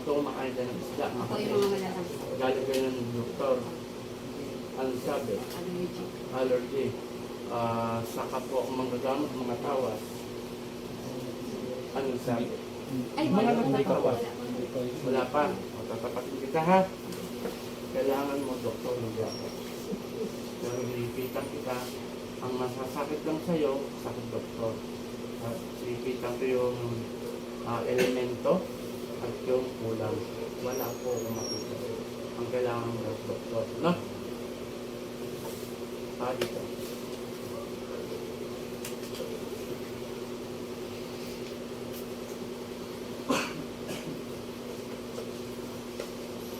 kayo ng isda. Ako yung makakain. mga malalaki. Galing kayo ng doktor. Ano sabi? Allergic. Allergy. Ah, saka po ang mga gamot, mga tawas. Ano sabi? Ay, Mga wala. hindi ka ba? Wala. Wala pa. O, tatapatin kita ha. Kailangan mo doktor ng gamot. Pero ilipitan kita. Ang masasakit lang sa'yo, sakit doktor. At ilipitan ko yung ah, elemento at yung kulang. Wala po akong makita. Ang kailangan mo ng doktor. No? Ah, dito.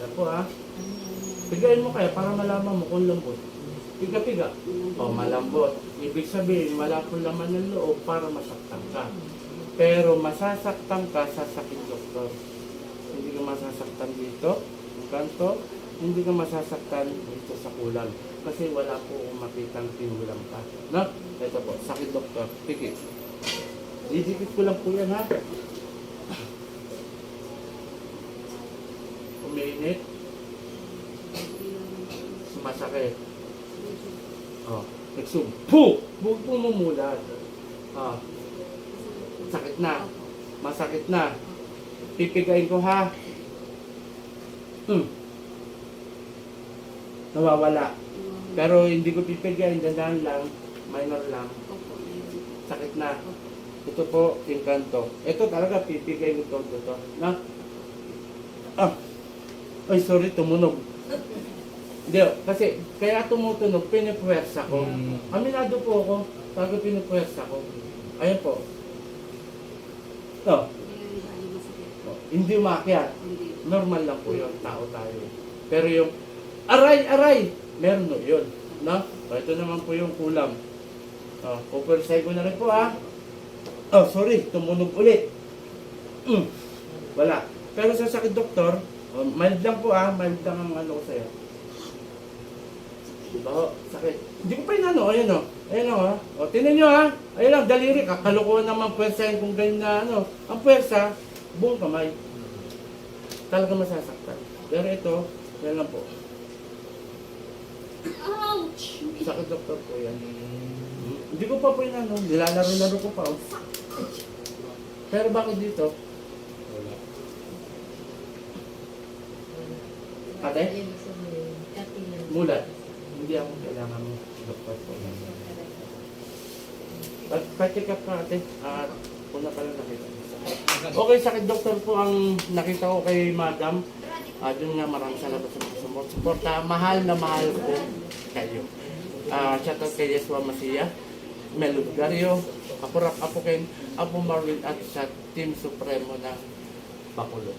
Yan po ha. Pigain mo kaya para malaman mo kung lambot. Piga-piga. O malambot. Ibig sabihin, wala po laman ng loob para masaktan ka. Pero masasaktan ka sa sakit doktor. Hindi ka masasaktan dito, yung kanto, hindi ka masasaktan dito sa kulang. Kasi wala po makitang pinulang ka. No? Ito po, sakit doktor. Pikit. Didikit ko lang po yan ha. Umiinit, masakit. Oh, nagsum. Puh! Huwag po mumulat. Ah, sakit na. Masakit na. Pipigain ko ha. Hmm. Nawawala. Pero hindi ko pipigain, dandan lang. Minor lang. Sakit na. Ito po, yung kanto. Ito talaga, pipigay ko to, to. Na? Ah. Ay, sorry, tumunog. Hindi, kasi kaya tumutunog, pinipwersa ko. Mm. Aminado po ako, bago pinipwersa ko. Ayan po. Oh, hindi umakyat. Normal lang po yun, tao tayo. Pero yung aray, aray, meron no yun. No? O, ito naman po yung kulam. Oh, pupwersay ko na rin po ha. Oh, sorry, tumunog ulit. Mm. Wala. Pero sa sakit doktor, oh, mild lang po ah, mild lang ang ano ko sa'yo. Diba ho? Sakit. Hindi ko pa inano, ayun o. Ayun o ha. O, tinan nyo ha. Ayun lang, daliri. Kakalukuhan naman pwersahin kung ganyan na ano. Ang pwersa, buong kamay. Talaga masasaktan. Pero ito, yan lang po. Ouch! Sakit doktor po yan. Hindi ko pa po inano, nilalaro-laro ko pa. Oh. Pero bakit dito? Wala. Ate? Mulat. Hindi ako kailangan mo doktor po. At pa-check up ka ate. At una pa lang nakita. Okay, sakit doktor po ang nakita ko kay madam. Ah, dun nga maraming salamat sa mga sumot. Suporta, mahal na mahal ko kayo. Ah, shout out kay Yeswa Masia, Melo Gario, Apo Rap, Apo Ken, Apo Marvin at sa Team Supremo ng Bacolod.